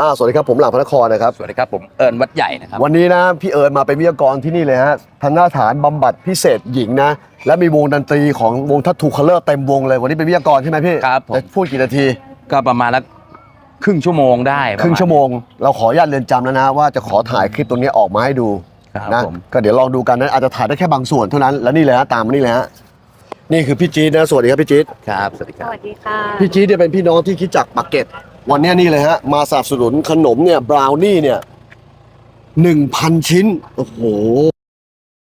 อ่าสวัสดีครับผมหลังพระนครนะครับ สวัสดีครับผมเอิญวัดใหญ่นะครับ วันนี้นะพี่เอิญมาเป็นวิทยากรที่นี่เลยฮะทันหน้าฐานบำบัดพิเศษหญิงนะ และมีวงดนตรีของวงทัตทูคัลเลอร์เต็มวงเลยวันนี้เป็นวิทยากรใช่ไหมพี่ครับผม จะพูดกี่นาที ก็ประมาณละครึ่งชั่วโมงได้ประาณ ครึ่งชั่วโมง เราขออนุญาตเรียนจำแล้วนะ ว่าจะขอถ่ายคลิปตรงนี้ออกมาให้ดูครับนะผม ก็เดี๋ยวลองดูกันนะอาจจะถ่ายได้แค่บางส่วนเท่านั้นแล้วนี่เลยฮะตามมานี่เลยฮะนี่คือพี่จี๊ดนะสวัสดีครับพี่จี๊ดครับสวัสดีคสรับวัสดีค่ะ พี่จี๊ดเนี่ยเป็นพี่น้องที่คิดจักปากเกร็ด วันนี้นี่เลยฮะ มาสนับสนุนขนมเนี่ยบราวนี่เนี่ยหนึ่งพันชิ้น โอ้โห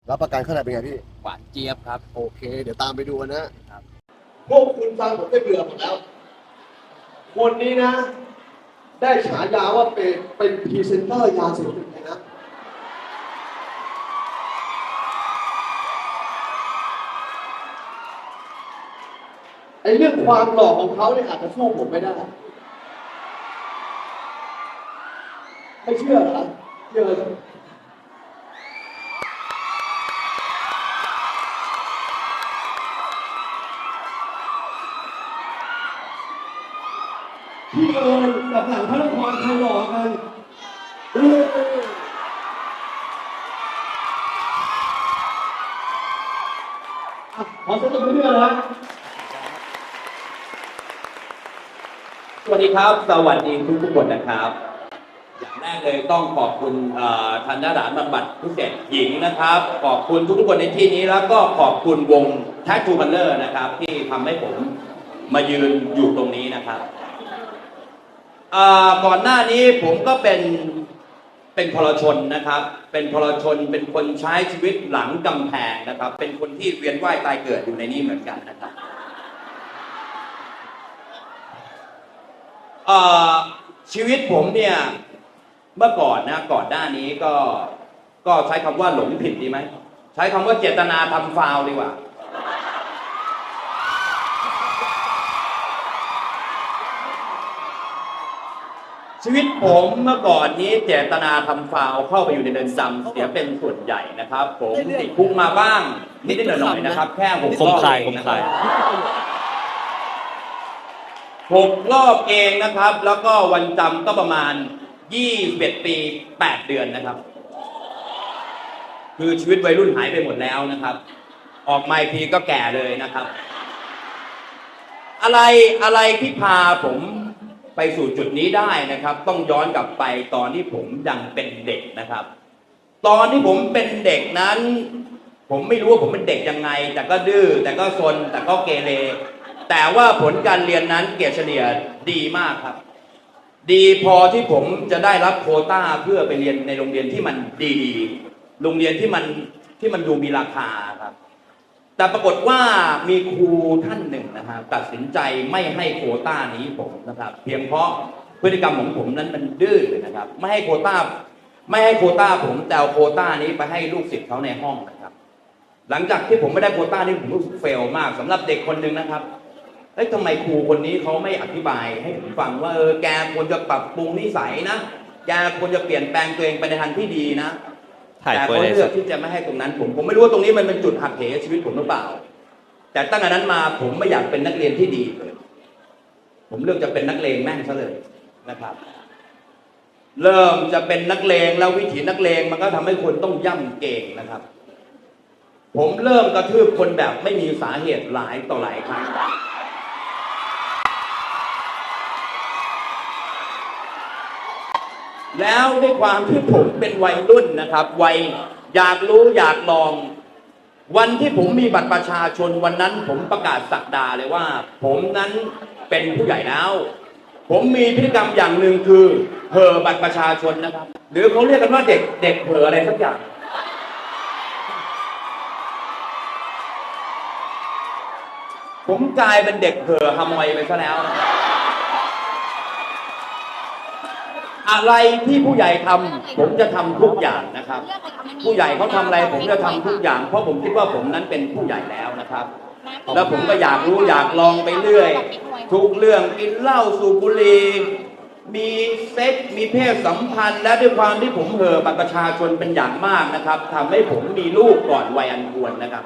รับประกันข้างในเป็นไงพี่ หวานเจี๊ยบครับ โอเค เดี๋ยวตามไปดูกันนะครับพวกคุณฟังผมได้เบื่อหมดแล้ว คนนี้นะ ได้ฉายาว่าเป็นเป็นพรีเซนเตอร์ยาเสพติดเลยนะ ไอ้เรื่องความหล่อของเขาเนี่ยอาจจะสู้ผมไม่ได้ ไม่เชื่อเหรอเชื่อพี่เอิญกับหลังพระนครใครหล่อกันเอออะขอเสียงปรบมือด้วยนะสวัสดีครับ สวัสดีทุกทุกๆคนนะครับ เลยต้องขอบคุณทันดานบำบัดพิเศษหญิงนะครับ ขอบคุณทุกๆคนในที่นี้แล้วก็ขอบคุณวงแท็กทูบัลเลอร์นะครับ ที่ทำให้ผมมายืนอยู่ตรงนี้นะครับก่อนหน้านี้ผมก็เป็นเป็นพลชนนะครับ เป็นพลชน เป็นคนใช้ชีวิตหลังกำแพงนะครับ เป็นคนที่เวียนว่ายตายเกิดอยู่ในนี้เหมือนกันนะครับชีวิตผมเนี่ย เมื่อก่อนนะก่อนหน้านี้ก็ก็ใช้คำว่าหลงผิดดีไหมใช้คำว่าเจตนาทำฟาวล์ดีกว่า ชีวิตผมเมื่อก่อนนี้เจตนาทำฟาวล์เข้าไปอยู่ในเรือนจำเสียเป็นส่วนใหญ่นะครับ ผมติดคุกมาบ้างนิดๆหน่อยๆนะครับ แค่หกคมคายรอบเองนะคมคายหกรอบเองนะครับ แล้วก็วันจำก็ประมาณ 21 ปี 8 เดือนนะครับ คือชีวิตวัยรุ่นหายไปหมดแล้วนะครับ ออกไมาอีกทีก็แก่เลยนะครับ อะไรอะไรที่พาผมไปสู่จุดนี้ได้นะครับ ต้องย้อนกลับไปตอนที่ผมยังเป็นเด็กนะครับ ตอนที่ผมเป็นเด็กนั้น ผมไม่รู้ว่าผมเป็นเด็กยังไง แต่ก็ดื้อแต่ก็ซนแต่ก็เกเรแต่ว่าผลการเรียนนั้นเกียรดเฉลี่ยดีมากครับ ดีพอที่ผมจะได้รับโควต้าเพื่อไปเรียนในโรงเรียนที่มันดีๆ โรงเรียนที่มันที่มันดูมีราคาครับ แต่ปรากฏว่ามีครูท่านหนึ่งนะครับตัดสินใจไม่ให้โควต้านี้ผมนะครับ เพียงเพราะพฤติกรรมของผมนั้นมันดื้อนะครับ ไม่ให้โควต้า ไม่ให้โควต้าผมแต่เอาโควต้านี้ไปให้ลูกศิษย์เขาในห้องนะครับ หลังจากที่ผมไม่ได้โควต้านี่ผมรู้สึกเฟลมากสำหรับเด็กคนหนึ่งนะครับ อ้ยทำไมครูคนนี้เขาไม่อธิบายให้ผมฟังว่าเออแกควรจะปรับปรุงนิสัยนะแกควรจะเปลี่ยนแปลงตัวเองไปในทางที่ดีนะถ่ายแต่เฟิร์เขาสเลือกที่จะไม่ให้ตรงนั้น ผมผมไม่รู้ว่าตรงนี้มันเป็นจุดหักเหชีวิตผมหรือเปล่า แต่ตั้งแต่นั้นมาผมไม่อยากเป็นนักเรียนที่ดีเลยผมเลือกจะเป็นนักเลงแม่งซะเลยนะครับ เริ่มจะเป็นนักเลงแล้ววิถีนักเลงมันก็ทำให้คนต้องย่ำเก่งนะครับ ผมเริ่มกระทืบคนแบบไม่มีสาเหตุหลายต่อหลายครั้ง แล้วด้วยความที่ผมเป็นวัยรุ่นนะครับ วัยอยากรู้อยากลอง วันที่ผมมีบัตรประชาชนวันนั้น ผมประกาศสักดาเลยว่า ผมนั้นเป็นผู้ใหญ่แล้ว ผมมีพฤติกรรมอย่างหนึ่งคือเห่อบัตรประชาชนนะครับ หรือเขาเรียกกันว่าเด็กเด็กเห่ออะไรสักอย่างผมกลายเป็นเด็กเห่อฮามอยไปซะแล้วนะครับ อะไรที่ผู้ใหญ่ทำผมจะทำทุกอย่างนะครับ ผู้ใหญ่เขาทำอะไรผมจะทำทุกอย่าง เพราะผมคิดว่าผมนั้นเป็นผู้ใหญ่แล้วนะครับ แล้วผมก็อยากรู้อยากลองไปเรื่อย ทุกเรื่องกินเหล้าสูบบุหรี่มีเซ็กมีเพศสัมพันธ์ และด้วยความที่ผมเห่อบัตรประชาชนเป็นอย่างมากนะครับทำให้ผมมีลูกก่อนวัยอันควรนะครับ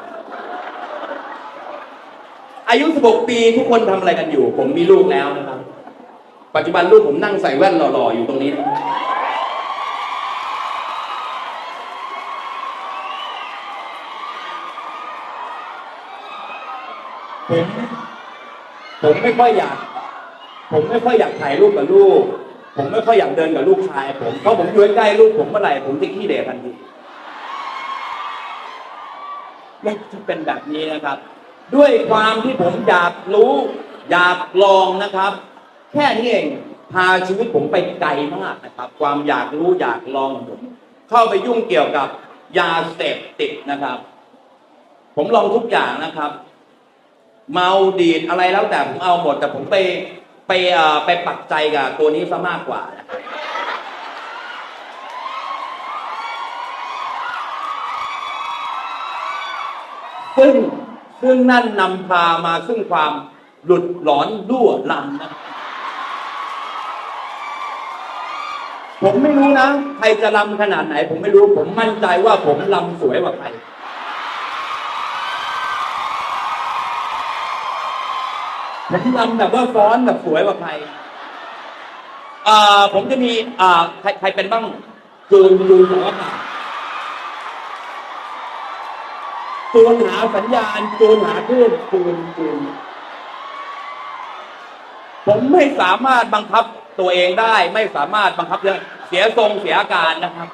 อายุ 16 ปีทุกคนทำอะไรกันอยู่ ผมมีลูกแล้วนะครับ ปัจจุบันลูกผมนั่งใส่แว่นหล่อๆ อยู่ตรงนี้นะผมผมไม่ค่อยอยาก ผมไม่ค่อยอยากถ่ายรูปกับลูก ผมไม่ค่อยอยากเดินกับลูกชาย ผมเพราะผมอยู่ใกล้ๆลูกผมเมื่อไหร่ผมจะขี้เดะทันทีไม่จะเป็นแบบนี้นะครับ ด้วยความที่ผมอยากรู้ อยากลองนะครับ แค่นี้เองพาชีวิตผมไปไกลมากนะครับ ความอยากรู้อยากลองผมเข้าไปยุ่งเกี่ยวกับยาเสพติดนะครับ ผมลองทุกอย่างนะครับ เมาดีดอะไรแล้วแต่ผมเอาหมด แต่ผมไปไปไปปักใจกับตัวนี้ซะมากกว่านะครับซึ่งซึ่งนั่นนำพามาซึ่งความหลุดหลอนรั่วลำนะครับ ผมไม่รู้นะ ใครจะลำขนาดไหน ผมไม่รู้ผมมั่นใจว่าผมลำสวยกว่าใคร ผมลำแบบว่าฟ้อนแบบสวยกว่าใครอ่าผมจะมีอ่าใครใครเป็นบ้างจูนจูนสองอากาศจูนหาสัญญาณจูนหาคลื่นจูนจูนผมไม่สามารถบังคับตัวเองได้ ไม่สามารถบังคับเรื่อง เสียทรงเสียอาการนะครับ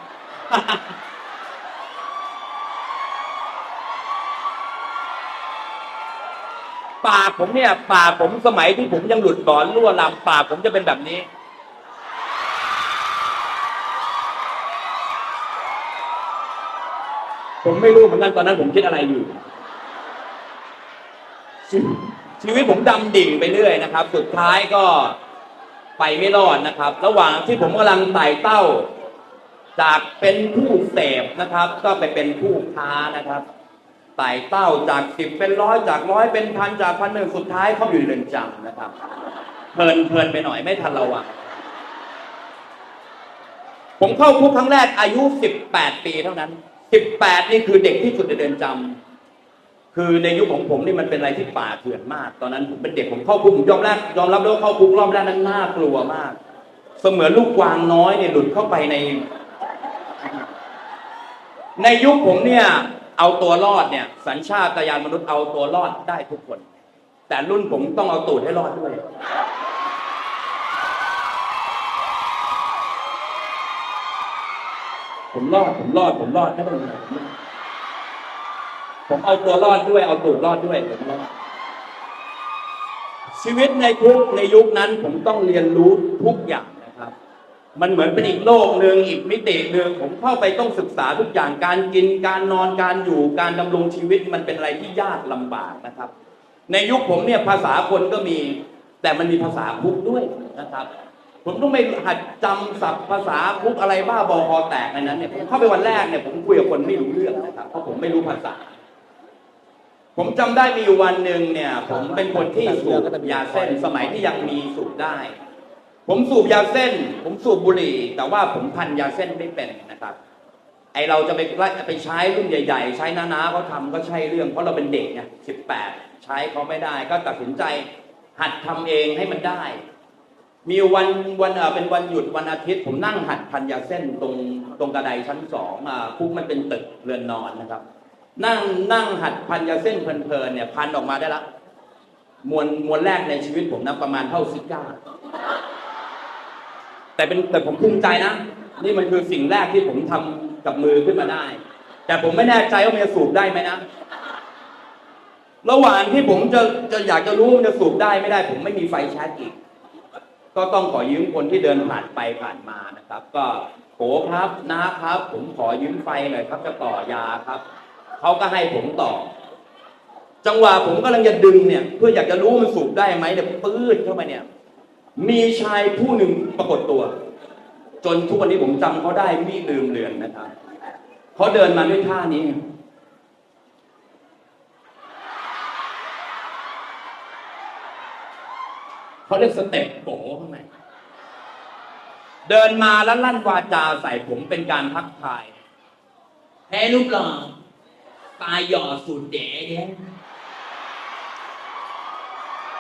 ปากผมเนี่ยปากผมสมัยที่ผมยังหลุดหลอนรั่วลำปากผมจะเป็นแบบนี้ ผมไม่รู้เหมือนกันตอนนั้นผมคิดอะไรอยู่ชีชีวิตผมดำดิ่งไปเรื่อยนะครับ สุดท้ายก็ ไปไม่รอดนะครับ ระหว่างที่ผมกำลังไต่เต้า จากเป็นผู้เสพนะครับ ก็ไปเป็นผู้ค้านะครับไต่เต้าจากสิบเป็นร้อยจากร้อยเป็นพันจากพันหนึ่งสุดท้ายเข้าอยู่ในเรือนจำนะครับเพลินเพลินไปหน่อยไม่ทันระวังผมเข้าคุกครั้งแรกอายุสิบแปดปีเท่านั้นสิบแปดนี่คือเด็กที่สุดในเรือนจำ คือในยุคของผมนี่มันเป็นอะไรที่ป่าเถื่อนมาก ตอนนั้นผมเป็นเด็กผมเข้าคุกผมยอมแรกยอมรับเลยว่าเข้าคุกรอบแรกนั้นน่ากลัวมาก เสมือนลูกกวางน้อยเนี่ยหลุดเข้าไปใน ในยุคผมเนี่ย เอาตัวรอดเนี่ย สัญชาตญาณมนุษย์เอาตัวรอดได้ทุกคน แต่รุ่นผมต้องเอาตูดให้รอดด้วยผมรอดผมรอดผมรอดไม่ต้องห่วง ผมเอาตัวรอดด้วยเอาตูดรอดด้วยผมรอดชีวิตในคุกในยุคนั้นผมต้องเรียนรู้ทุกอย่างนะครับ มันเหมือนเป็นอีกโลกหนึ่งอีกมิติหนึ่งผมเข้าไปต้องศึกษาทุกอย่างการกินการนอนการอยู่การดำรงชีวิตมันเป็นอะไรที่ยากลำบากนะครับ ในยุคผมเนี่ยภาษาคนก็มี แต่มันมีภาษาคุกด้วยนะครับ ผมต้องไปหัดจำศัพท์ภาษาคุกอะไรบ้าบอคอแตกในนั้นเนี่ยผมเข้าไปวันแรกเนี่ยผมคุยกับคนไม่รู้เรื่องนะครับเพราะผมไม่รู้ภาษา ผมจำได้มีอยู่วันหนึ่งเนี่ย ผมเป็นคนที่สูบยาเส้นสมัยที่ยังมีสูบได้ ผมสูบยาเส้น ผมสูบบุหรี่ แต่ว่าผมพันยาเส้นไม่เป็นนะครับ ไอเราจะไปไปใช้รุ่นใหญ่ ๆ ใช้น้าๆเขาทำก็ใช่เรื่องเพราะเราเป็นเด็กเนี่ยสิบแปดใช้เขาไม่ได้ก็ตัดสินใจหัดทำเองให้มันได้ มีวันวันเอ่อเป็นวันหยุดวันอาทิตย์ ผมนั่งหัดพันยาเส้นตรงตรงกระไดชั้นสองอ่าคุกมันเป็นตึกเรือนนอนนะครับ นั่งนั่งหัดพันยาเส้นเพลินๆเนี่ยพันออกมาได้ละมวลมวลแรกในชีวิตผมนะประมาณเท่าซิก้า แต่เป็นแต่ผมภูมิใจนะ นี่มันคือสิ่งแรกที่ผมทำกับมือขึ้นมาได้ แต่ผมไม่แน่ใจว่ามันจะสูบได้ไหมนะ ระหว่างที่ผมจะจะอยากจะรู้ว่ามันจะสูบได้ไม่ได้ ผมไม่มีไฟแช็กอีก ก็ต้องขอยืมคนที่เดินผ่านไปผ่านมานะครับ ก็โหครับนะครับ ผมขอยืมไฟหน่อยครับจะต่อยาครับ เขาก็ให้ผมต่อ จังหวะผมกำลังจะดึงเนี่ย เพื่ออยากจะรู้มันสูบได้ไหมเนี่ยปื้ดเข้าไปเนี่ย มีชายผู้หนึ่งปรากฏตัว จนทุกวันนี้ผมจำเขาได้ไม่ลืมเลือนนะครับเขาเดินมาด้วยท่านี้เขาเรียกสเต็ปโกข้างในเดินมาแล้วลั่นวาจาใส่ผมเป็นการทักทายแพ้รูปหล่อ ตายหย่อสูดเด๋เนี่ย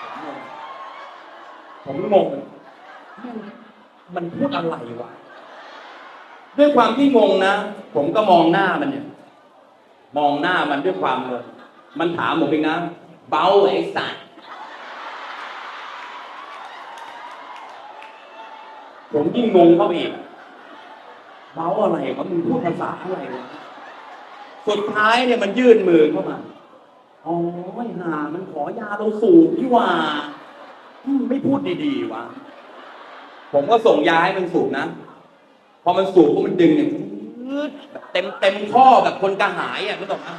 ผมงงผมงงมันพูดอะไรวะ ด้วยความที่งงนะ ผมก็มองหน้ามันเนี่ย มองหน้ามันด้วยความงงมันถามผมเองนะ เบาไอ้สัตว์ผมยิ่งงงเข้าไปอีกเบาอะไรวะมึงพูดภาษาอะไรวะ สุดท้ายเนี่ยมันยื่นมือเข้ามาอ๋อไอ้ห่ามันขอยาเราสูบที่ว่าไม่พูดดีๆวะผมก็ส่งยาให้มันสูบนะ พอมันสูบก็มันดึงเนี่ยเต็มเต็มข้อแบบคนกระหายอะรู้ตกไหม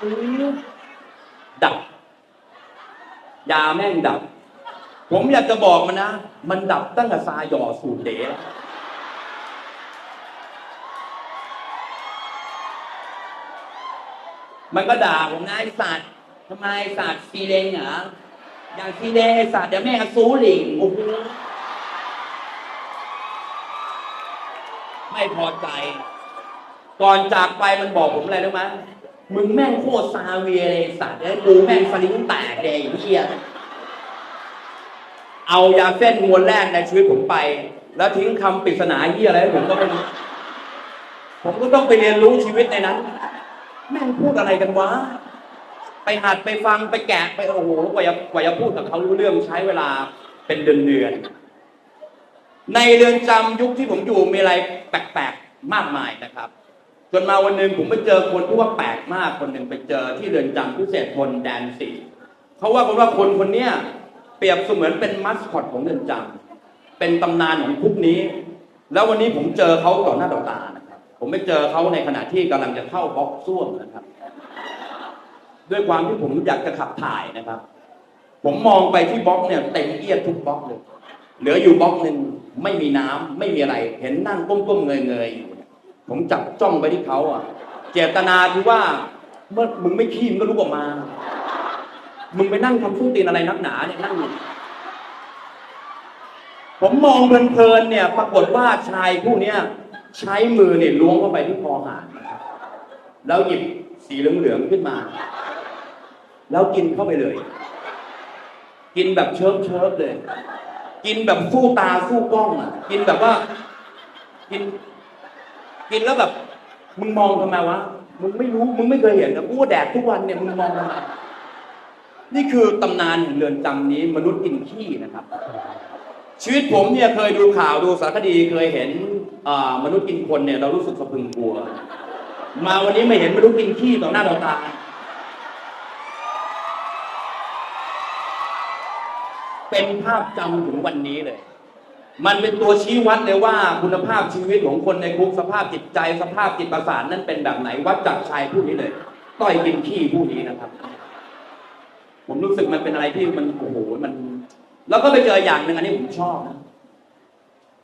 ปื๊ดดับ ยาแม่งดับ ผมอยากจะบอกมันนะ มันดับตั้งแต่ซาหยอสูบเด๋แล้ว มันก็ด่าผมนะไอ้สัตว์ทำไมสัตว์ซีเลงเหรออย่างซีเลงไอ้สัตว์เดี๋ยวแม่งซูหลิงโอ้โหไม่พอใจ ก่อนจากไปมันบอกผมอะไรรู้ไหมมึงแม่งโคตรซาเวียเลยสัตว์แล้วกูแม่งสลิงแตกเลยไอ้เหี้ยเอายาเส้นมวลแรกในชีวิตผมไป แล้วทิ้งคำปริศนาเหี้ยอะไรผมก็ไม่รู้ผมก็ต้องไปเรียนรู้ชีวิตในนั้น แม่งพูดอะไรกันวะ ไปหัดไปฟังไปแกะไปโอ้โหกว่าจะกว่าจะพูดกับเขารู้เรื่องใช้เวลาเป็นเดือนเดือน ในเรือนจำยุคที่ผมอยู่มีอะไรแปลกๆมากมายนะครับ จนมาวันหนึ่งผมไปเจอคนที่ว่าแปลกมากคนหนึ่งไปเจอที่เรือนจำพิเศษพลแดนสี่เขาว่ากันว่าคนคนเนี้ยเปรียบเสมือนเป็นมัสคอตของเรือนจำเป็นตำนานของคุกนี้ แล้ววันนี้ผมเจอเขาต่อหน้าต่อตานะ ผมไปเจอเขาในขณะที่กำลังจะเข้าบล็อกซ่วมนะครับ ด้วยความที่ผมอยากจะขับถ่ายนะครับ ผมมองไปที่บล็อกเนี่ยเต็มเอียดทุกบล็อกเลย เหลืออยู่บล็อกหนึ่งไม่มีน้ำไม่มีอะไร เห็นนั่งก้มๆเงยๆอยู่ผมจับจ้องไปที่เขาอะ เจตนาคือว่าเมื่อมึงไม่ขี้มึงก็ลุกออกมา มึงไปนั่งทำสู้ตีนอะไรนักหนาเนี่ยนั่งผมมองเพลินๆเนี่ย ปรากฏว่าชายผู้เนี้ย ใช้มือเนี่ยล้วงเข้าไปที่คอหานะครับแล้วหยิบสีเหลืองๆขึ้นมา แล้วกินเข้าไปเลย กินแบบเชิบเชิบเลย กินแบบสู้ตาสู้กล้องอะ กินแบบว่า กิน กินแล้วแบบ มึงมองทำไมวะมึงไม่รู้มึงไม่เคยเห็นนะกูว่าแดกทุกวันเนี่ยมึงมองทำไมนี่คือตำนานแห่งเรือนจำนี้มนุษย์กินขี้นะครับ ชีวิตผมเนี่ยเคยดูข่าวดูสารคดีเคยเห็น มนุษย์กินคนเนี่ยเรารู้สึกสะพึงกลัว มาวันนี้ไม่เห็นมนุษย์กินขี้ต่อหน้าต่อตาเป็นภาพจำถึงวันนี้เลย มันเป็นตัวชี้วัดเลยว่าคุณภาพชีวิตของคนในคุกสภาพจิตใจสภาพจิตประสาทนั้นเป็นแบบไหนวัดจากชายผู้นี้เลย ต้อยกินขี้ผู้นี้นะครับ ผมรู้สึกมันเป็นอะไรที่มันโอ้โหมัน แล้วก็ไปเจออย่างหนึ่งอันนี้ผมชอบนะ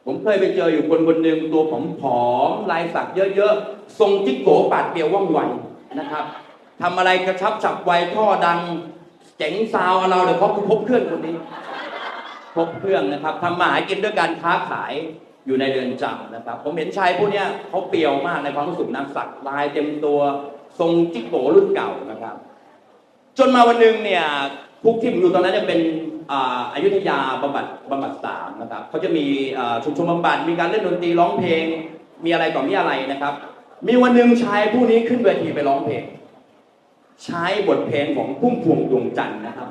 ผมเคยไปเจออยู่คนคนหนึ่งตัวผอมๆลายสักเยอะๆ ทรงจิ๊กโกปาดเปียวว่องไวนะครับทำอะไรกระชับฉับไวท่อดัง เจ๋งซาวเราเดี๋ยวเขาพบเพื่อนคนนี้ พบเครื่องนะครับทำมาหากินด้วยการค้าขายอยู่ในเรือนจำนะครับ ผมเห็นชายผู้เนี้ยเขาเปียวมากในความรู้สึกนักสักลายเต็มตัวทรงจิ๊กโกรุ่นเก่านะครับ จนมาวันหนึ่งเนี่ยคุกที่ผมอยู่ตอนนั้นจะเป็น อายุทยาบำบัดบำบัดสามนะครับเขาจะมีชุมชนบำบัดมีการเล่นดนตรีร้องเพลง มีอะไรต่อมีอะไรนะครับ มีวันหนึ่งชายผู้นี้ขึ้นเวทีไปร้องเพลง ใช้บทเพลงของพุ่มพวงดวงจันทร์นะครับ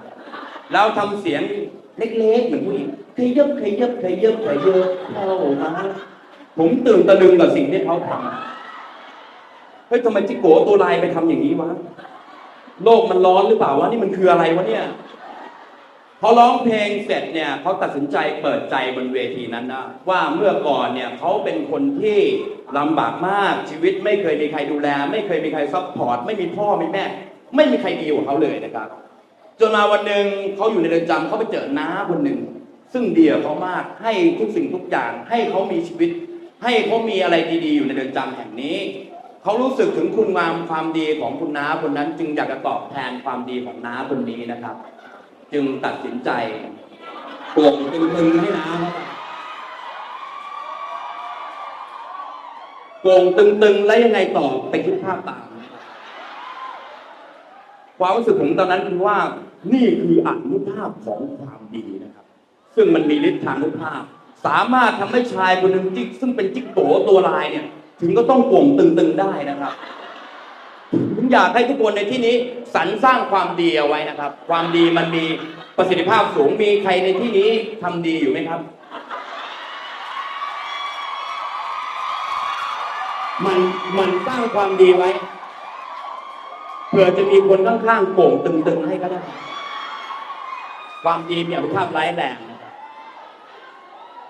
แล้วทำเสียงเล็กๆเหมือนผู้หญิงขยับขยับขยับขยับเข้ามาผมตื่นตะลึงกับสิ่งที่เขาทำเฮ้ยทำไมจิโกตัวลายไปทำอย่างนี้วะโลกมันร้อนหรือเปล่าวะนี่มันคืออะไรวะเนี่ย พอร้องเพลงเสร็จเนี่ยเขาตัดสินใจเปิดใจบนเวทีนั้นนะว่าเมื่อก่อนเนี่ยเขาเป็นคนที่ลำบากมากชีวิตไม่เคยมีใครดูแล ไม่เคยมีใครซัพพอร์ตไม่มีพ่อไม่แม่ ไม่มีใครดีกว่าเขาเลยนะครับ จนมาวันหนึ่งเขาอยู่ในเรือนจำเขาไปเจอน้าคนหนึ่งซึ่งเดียเขามากให้ทุกสิ่งทุกอย่างให้เขามีชีวิต ให้เขามีอะไรดีๆ อยู่ในเรือนจำแห่งนี้เขารู้สึกถึงคุณงามความดีของคุณน้าคนนั้น จึงอยากจะตอบแทนความดีของน้าคนนี้นะครับ จึงตัดสินใจโกงตึงๆให้น้าเขาไปโกงตึงๆ แล้วยังไงต่อไปคิดภาพตามความรู้สึกผมตอนนั้นคือว่านี่คืออนุภาพของความดีนะครับ ซึ่งมันมีฤทธิ์ทางอนุภาพ สามารถทำให้ชายคนหนึ่งที่ซึ่งเป็นจิ๊กโกตัวลายเนี่ย ถึงก็ต้องโก่งตึงๆได้นะครับ ผมอยากให้ทุกคนในที่นี้สรรสร้างความดีเอาไว้นะครับ ความดีมันมีประสิทธิภาพสูงมีใครในที่นี้ทำดีอยู่ไหมครับ มันมันสร้างความดีไว้เผื่อจะมีคนข้างๆโก่งตึงๆให้ก็ได้ ความดีมีอนุภาพร้ายแรงนะครับ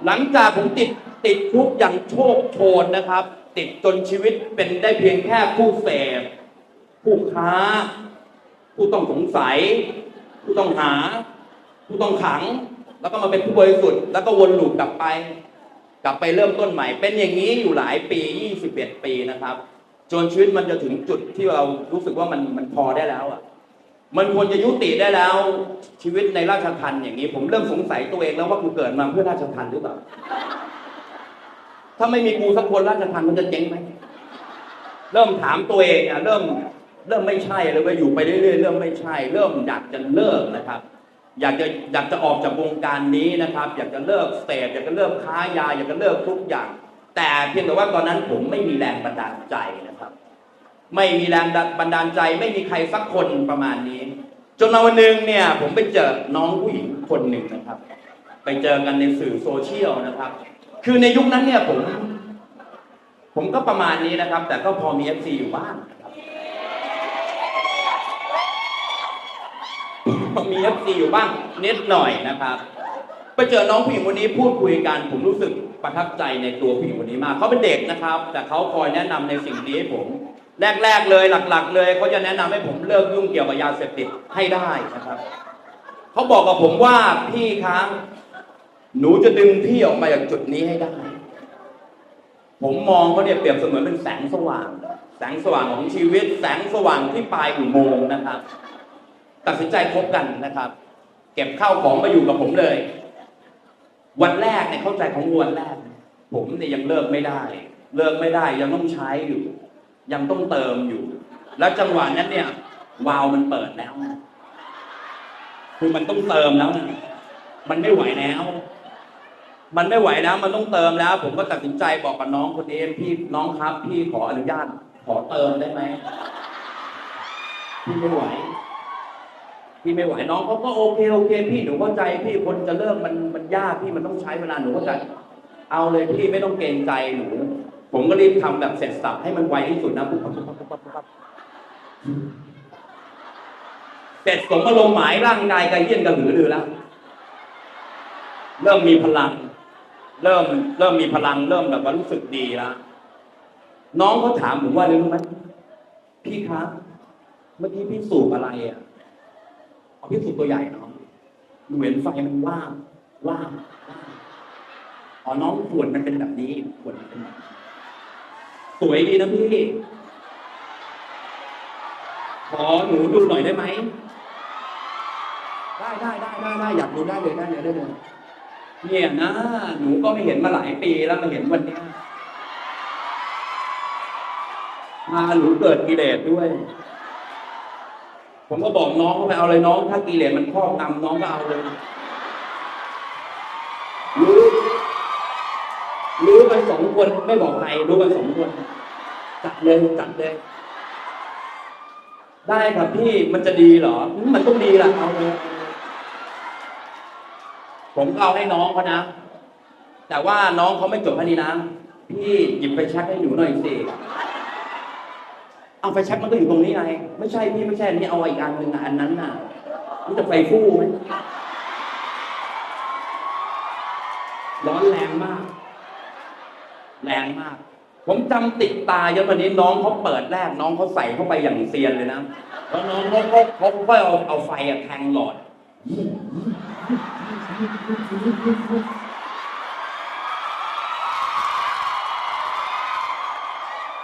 หลังจากผมติดติดคุกอย่างโชคโชนนะครับ ติดจนชีวิตเป็นได้เพียงแค่ผู้เสพ ผู้ค้า ผู้ต้องสงสัย ผู้ต้องหา ผู้ต้องขัง แล้วก็มาเป็นผู้บริสุทธิ์แล้วก็วนลูปกลับไป กลับไปเริ่มต้นใหม่ เป็นอย่างนี้อยู่หลายปี 21 ปีนะครับ จนชีวิตมันจะถึงจุดที่เรารู้สึกว่ามันมันพอได้แล้วอะมันควรจะยุติได้แล้วชีวิตในราชทันอย่างนี้ ผมเริ่มสงสัยตัวเองแล้วว่ากูเกิดมาเพื่อราชทันหรือเปล่า ถ้าไม่มีกูสักคนราชทันมันจะเจ๊งไหม เริ่มถามตัวเองอะเริ่ม เริ่มไม่ใช่เลยว่าอยู่ไปเรื่อยๆเริ่มไม่ใช่ เริ่มอยากจะเลิกนะครับ อยากจะอยากจะออกจากวงการนี้นะครับ อยากจะเลิกเสพอยากจะเลิกค้ายา อยากจะเลิกทุกอย่าง แต่เพียงแต่ว่าตอนนั้นผมไม่มีแรงบันดาลใจนะครับ ไม่มีแรงบันดาลใจ ไม่มีใครสักคนประมาณนี้ จนวันหนึ่งเนี่ย ผมไปเจอน้องผู้หญิงคนหนึ่งนะครับ ไปเจอกันในสื่อโซเชียลนะครับ คือในยุคนั้นเนี่ยผม ผมก็ประมาณนี้นะครับ แต่ก็พอมีเอฟซีอยู่บ้าง นะครับมีเอฟซีอยู่บ้างนิดหน่อยนะครับไปเจอน้องผู้หญิงคนนี้พูดคุยกันผมรู้สึกประทับใจในตัวผู้หญิงคนนี้มากเขาเป็นเด็กนะครับ แต่เขาคอยแนะนำในสิ่งนี้ให้ผม แรก ๆ เลยหลัก ๆ เลยเขาจะแนะนำให้ผมเลิกยุ่งเกี่ยวกับยาเสพติดให้ได้นะครับเขาบอกกับผมว่าพี่ครับหนูจะดึงพี่ออกมาจากจุดนี้ให้ได้ ผมมองเขาเนี่ยเปรียบเสมือนเป็นแสงสว่าง แสงสว่างของชีวิต แสงสว่างที่ปลายอุโมงค์นะครับ ตัดสินใจคบกันนะครับ เก็บข้าวของมาอยู่กับผมเลย วันแรกเนี่ยเข้าใจของวันแรก ผมเนี่ยยังเลิกไม่ได้ เลิกไม่ได้ยังต้องใช้อยู่ ยังต้องเติมอยู่ แล้วจังหวะนั้นเนี่ยวาวมันเปิดแล้วคือมันต้องเติมแล้วนะมันไม่ไหวแล้ว มันไม่ไหวแล้ว มันต้องเติมแล้ว ผมก็ตัดสินใจบอกกับน้องคนนี้พี่น้องครับ พี่ขออนุญาตขอเติมได้ไหมพี่ไม่ไหว พี่ไม่ไหวน้องเขาก็โอเคโอเค พี่หนูเข้าใจพี่คนจะเริ่มมันมันยากพี่มันต้องใช้เวลาหนูเข้าใจเอาเลยพี่ไม่ต้องเกรงใจหนู ผมก็รีบทำแบบเสร็จสับให้มันไวที่สุดนะปุ๊บปั๊บปุ๊บปุ๊บปุ๊บเสร็จสมอารมณ์หมายร่างกายกระเยี่ยนกระหือรือแล้ว เริ่มมีพลัง เริ่ม เริ่มมีพลัง เริ่มแบบว่ารู้สึกดีแล้วน้องเขาถามผมว่าอะไรรู้ไหมพี่ครับ เมื่อกี้พี่สูบอะไรอะ เอาพี่สูบตัวใหญ่เนาะหนูเห็นไฟมันว่างว่างว่างอ๋อน้องขวดมันเป็นแบบนี้ขวดมันเป็นแบบนี้สวยดีนะพี่ขอหนูดูหน่อยได้ไหมได้ได้ได้ได้ได้อยากดูได้เลยได้เลยได้เลยเนี่ยนะ หนูก็ไม่เห็นมาหลายปีแล้วมาเห็นวันนี้มาหนูเกิดกิเลสด้วย ผมก็บอกน้องเขาไปเอาเลยน้อง ถ้ากิเลสมันครอบงำน้องก็เอาเลยรู้รู้กันสองคนไม่บอกใครรู้กันสองคนจัดเลยจัดเลย ได้ครับพี่มันจะดีเหรอ มันต้องดีละเอาเลยผมก็เอาให้น้องเขานะ แต่ว่าน้องเขาไม่จบแค่นี้นะ พี่หยิบไปช็กให้หนูหน่อยสิ เอาไฟแช็กมันก็อยู่ตรงนี้ไงไม่ใช่พี่ไม่ใช่อันนี้เอาอีกอันหนึ่งนะอันนั้นน่ะมันจะไฟฟู่ไหมร้อนแรงมาก แรงมาก ผมจำติดตาเยอะวันนี้น้องเขาเปิดแรกน้องเขาใส่เข้าไปอย่างเซียนเลยนะแล้วน้องเขาเขาเขาเอาเอาไฟอะแทงหลอด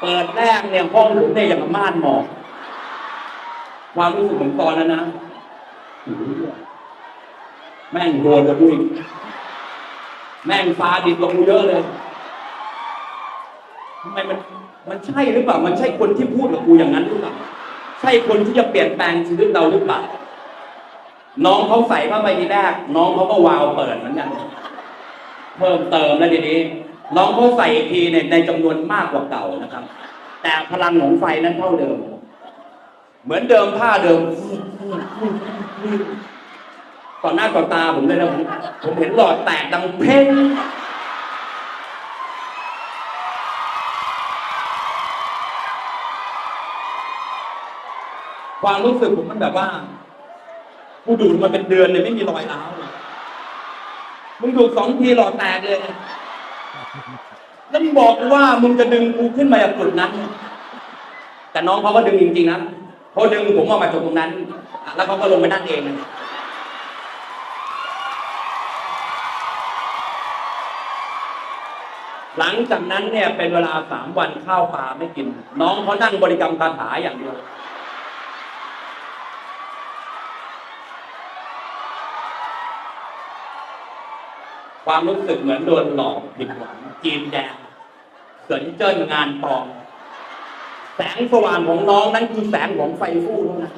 เปิดแรกเนี่ยห้องผมเนี่ยอย่างกับม่านหมอกความรู้สึกของตอนนั้นนะแม่งโดนกับกูอีกแม่งฟ้าดิบลงกูเยอะเลยทำไมมันมันใช่หรือเปล่า มันใช่คนที่พูดกับกูอย่างนั้นหรือเปล่า ใช่คนที่จะเปลี่ยนแปลงชีวิตเราหรือเปล่า น้องเขาใส่เข้าไปทีแรก น้องเขาก็วาวเปิดเหมือนกัน เพิ่มเติมแล้วทีนี้ น้องเขาใส่อีกทีเนี่ยในจำนวนมากกว่าเก่านะครับ แต่พลังของไฟนั้นเท่าเดิม เหมือนเดิมท่าเดิมต่อหน้าต่อตาผมเลยนะผมผมเห็นหลอดแตกดังเพ่งความรู้สึกผมมันแบบว่ากูดูดมาเป็นเดือนเลยไม่มีรอยร้าวมึงดูดสองทีหลอดแตกเลย แล้วมึงบอกกูว่ามึงจะดึงกูขึ้นมาจากจุดนั้น แต่น้องเขาก็ดึงจริงๆนะเขาดึงผมออกมาจากตรงนั้น แล้วเขาก็ลงไปนั่นเอง หลังจากนั้นเนี่ยเป็นเวลาสามวันข้าวปลาไม่กิน น้องเขานั่งบริกรรมคาถาอย่างเดียว ความรู้สึกเหมือนโดนหลอกผิดหวังจีนแดงเกินเจิ้นงานปลองแสงสว่างของน้องนั้นคือแสงของไฟฟูเท่านั้น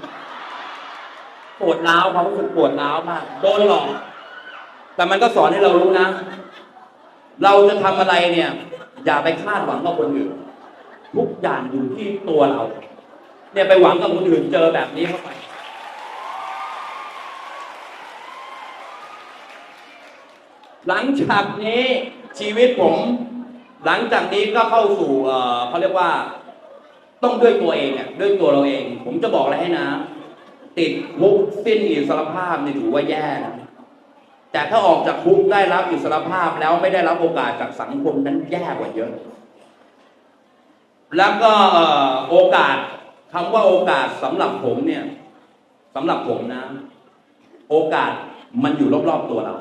ปวดร้าวความรู้สึกปวดร้าวมากโดนหลอก แต่มันก็สอนให้เรารู้นะ เราจะทำอะไรเนี่ย อย่าไปคาดหวังกับคนอื่น ทุกอย่างอยู่ที่ตัวเรา เนี่ยไปหวังกับคนอื่นเจอแบบนี้เข้าไป หลังจากนี้ชีวิตผม หลังจากนี้ก็เข้าสู่เอ่อเขาเรียกว่า ต้องด้วยตัวเองเนี่ยด้วยตัวเราเอง ผมจะบอกอะไรให้นะ ติดคุกสิ้นอิสรภาพนี่ถือว่าแย่นะแต่ถ้าออกจากคุกได้รับอิสรภาพแล้วไม่ได้รับโอกาสจากสังคมนั้นแย่กว่าเยอะ แล้วก็โอกาสคำว่าโอกาสสำหรับผมเนี่ยสำหรับผมนะ โอกาสมันอยู่รอบๆตัวเรา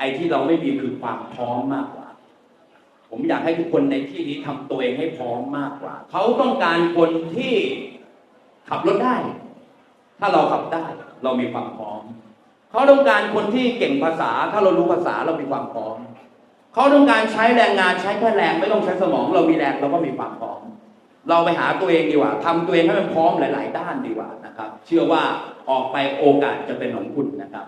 ไอ้ที่เราไม่มีคือความพร้อมมากกว่า ผมอยากให้ทุกคนในที่นี้ทำตัวเองให้พร้อมมากกว่า เขาต้องการคนที่ขับรถได้ ถ้าเราขับได้ เรามีความพร้อม เขาต้องการคนที่เก่งภาษา ถ้าเรารู้ภาษาเรามีความพร้อม เขาต้องการใช้แรงงานใช้แค่แรงไม่ต้องใช้สมอง เรามีแรงเราก็มีความพร้อม เราไปหาตัวเองดีกว่าทำตัวเองให้มันพร้อมหลาย ๆ ด้านดีกว่านะครับ เชื่อว่าออกไปโอกาสจะเป็นของคุณนะครับ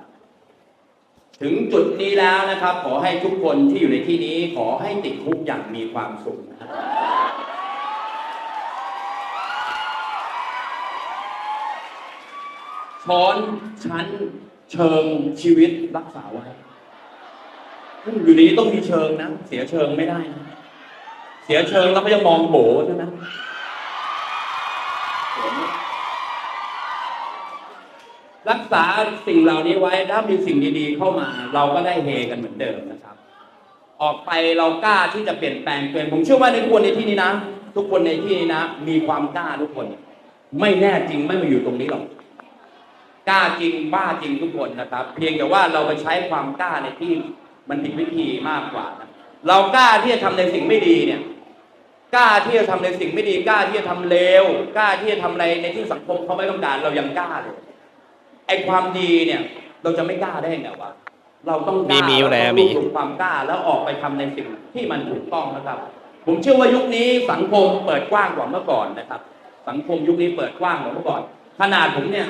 ถึงจุดนี้แล้วนะครับ ขอให้ทุกคนที่อยู่ในที่นี้ ขอให้ติดคุกอย่างมีความสุขช้อนชั้นเชิงชีวิตรักษาไว้อยู่นี้ต้องมีเชิงนะ เสียเชิงไม่ได้นะ เสียเชิงแล้วก็จะมองโบใช่ไหม รักษาสิ่งเหล่านี้ไว้ถ้ามีสิ่งดีๆ เข้ามา เราก็ได้เฮกันเหมือนเดิมนะครับ ออกไปเรากล้าที่จะเปลี่ยนแปลงตัวเองผมเชื่อว่าในทุกคนในที่นี้นะ ทุกคนในที่นี้นะ มีความกล้าทุกคน ไม่แน่จริงไม่มาอยู่ตรงนี้หรอกกล้าจริงบ้าจริงทุกคนนะครับ เพียงแต่ว่าเราไปใช้ความกล้าในที่มันผิดวิธีมากกว่านะเรากล้าที่จะทำในสิ่งไม่ดีเนี่ยกล้าที่จะทำในสิ่งไม่ดีกล้าที่จะทำเลวกล้าที่จะทำอะไรในที่สังคมเขาไม่ต้องการเรายังกล้าเลย อ้ความดีเนี่ย เราจะไม่กล้าได้ไงวะเราต้องกล้ามีมีอยู่แล้วเราต้องมีรวบรวมความกล้าแล้วออกไปทำในสิ่งที่มันถูกต้องนะครับ ผมเชื่อว่ายุคนี้สังคมเปิดกว้างกว่าเมื่อก่อนนะครับ สังคมยุคนี้เปิดกว้างกว่าเมื่อก่อน ขนาดผมเนี่ย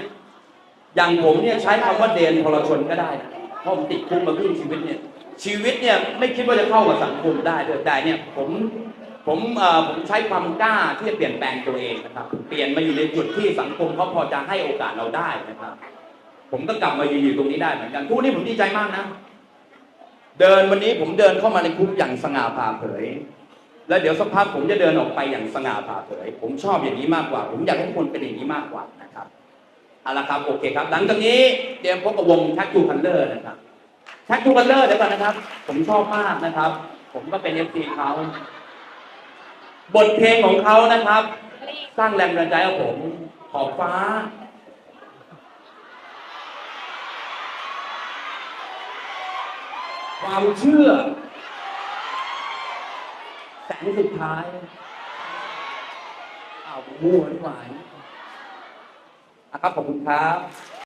อย่างผมเนี่ยใช้คำว่าเดนทรชนก็ได้นะเพราะผมติดคุกมาครึ่งชีวิตเนี่ย ชีวิตเนี่ยไม่คิดว่าจะเข้ากับสังคมได้ด้วยแต่เนี่ยผมผมเอ่อผมใช้ความกล้าที่จะเปลี่ยนแปลงตัวเองนะครับ เปลี่ยนมาอยู่ในจุดที่สังคมเขาพอจะให้โอกาสเราได้นะครับ ผมก็กลับมายืนอยู่ตรงนี้ได้เหมือนกันทุกวันนี้ผมดีใจมากนะ เดินวันนี้ผมเดินเข้ามาในคุกอย่างสง่าผ่าเผย แล้วเดี๋ยวสักพักผมจะเดินออกไปอย่างสง่าผ่าเผย ผมชอบอย่างนี้มากกว่า ผมอยากให้ทุกคนเป็นอย่างนี้มากกว่านะครับเอาละครับโอเคครับ หลังจากนี้เตรียมพบกับวงแท็กทูคันเลอร์นะครับแท็กทูคันเลอร์เดี๋ยวก่อนนะครับ ผมชอบมากนะครับ ผมก็เป็นเอฟซีเขาบทเพลงของเขานะครับ สร้างแรงบันดาลใจให้ผมขอบฟ้า ความเชื่อ แสงสุดท้ายอ้าวมั่วดีกว่าอะครับขอบคุณครับ